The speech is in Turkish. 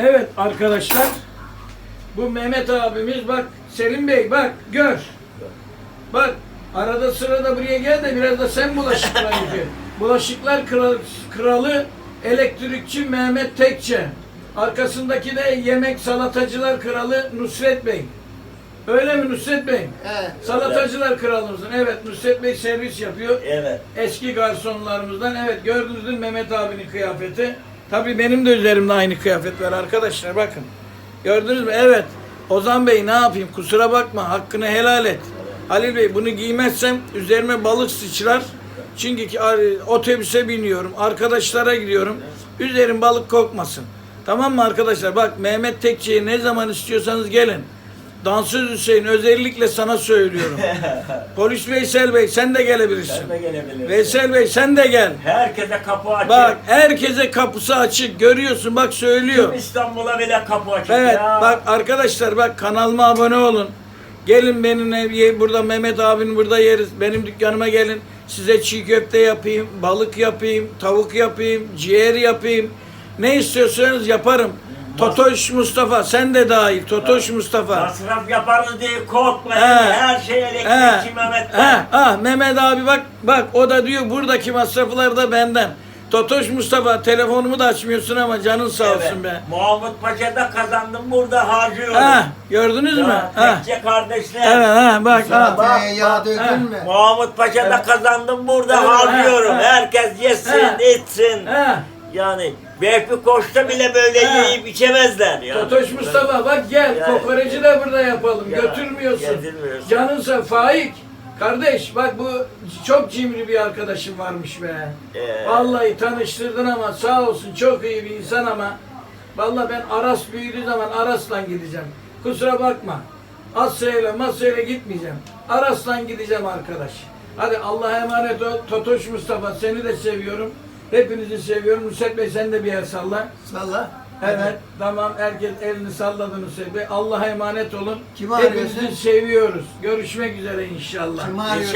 Evet arkadaşlar. Bu Mehmet abimiz bak Selim Bey bak gör. Bak arada sırada buraya gel de biraz da sen bulaşıklar yıka. Bulaşıklar kralı, kralı elektrikçi Mehmet Tekçe. Arkasındaki de yemek salatacılar kralı Nusret Bey. Öyle mi Nusret Bey? Evet. Salatacılar kralımızın. Evet Nusret Bey servis yapıyor. Evet. Eski garsonlarımızdan. Evet gördünüz mi Mehmet abinin kıyafeti. Tabii benim de üzerimde aynı kıyafet var arkadaşlar bakın. Gördünüz mü? Evet. Ozan Bey ne yapayım? Kusura bakma. Hakkını helal et. Halil Bey bunu giymezsem üzerime balık sıçrar. Çünkü ki otobüse biniyorum. Arkadaşlara gidiyorum. Üzerim balık kokmasın. Tamam mı arkadaşlar? Bak Mehmet Tekçe'yi ne zaman istiyorsanız gelin. Dansöz Hüseyin özellikle sana söylüyorum. Polis Veysel Bey sen de gelebilirsin. Sen de gelebilirsin. Veysel Bey sen de gel. Herkese kapı açık. Bak herkese kapısı açık. Görüyorsun bak söylüyor. Tüm İstanbul'a bile kapı açık Evet ya. bak arkadaşlar bak kanalıma abone olun. Gelin benim ev, burada Mehmet abinin burada yeriz. Benim dükkanıma gelin. Size çiğ köfte yapayım, balık yapayım, tavuk yapayım, ciğer yapayım. Ne istiyorsanız yaparım. Totoş Mustafa sen de dahil. Totoş Mustafa. Masraf yaparız diye korkmayın. He. Her şey He, elektrikçi Mehmet he, Bey. ha, Mehmet abi bak bak o da diyor buradaki masraflar da benden. Totoş Mustafa telefonumu da açmıyorsun ama canın sağ olsun be. Mahmut Paşa'da kazandım burada harcıyorum. Ha, gördünüz mü? Ya, Ha. Tekçe kardeşler. Evet ha bak ha. Bak, Salataya yağ bak. dökün mü? Mahmut Paşa'da kazandım burada Evet, harcıyorum. he, he. Herkes yesin, He. içsin. Ha. Yani Vehbi Koç'ta bile böyle He. yiyip içemezler. Yani. Totoş Mustafa bak gel Yani- kokoreci de burada yapalım. Ya, Götürmüyorsun. getirmiyorsun. Canınsa Faik. Kardeş bak bu çok cimri bir arkadaşım varmış be. Ee. Vallahi tanıştırdın ama sağ olsun çok iyi bir insan ama vallahi ben Aras büyüdüğü zaman Aras'tan gideceğim. Kusura bakma. Asya'yla Masya'yla gitmeyeceğim. Aras'tan gideceğim arkadaş. Hadi Allah'a emanet ol. Totoş Mustafa seni de seviyorum. Hepinizi seviyorum. Nusret Bey sen de bir yer salla. Salla. Evet tamam herkes elini salladı Nusret Bey. Allah'a emanet olun. Kimi Hepinizi arıyorsun? seviyoruz. Görüşmek üzere inşallah. Kim arıyor? İnşallah.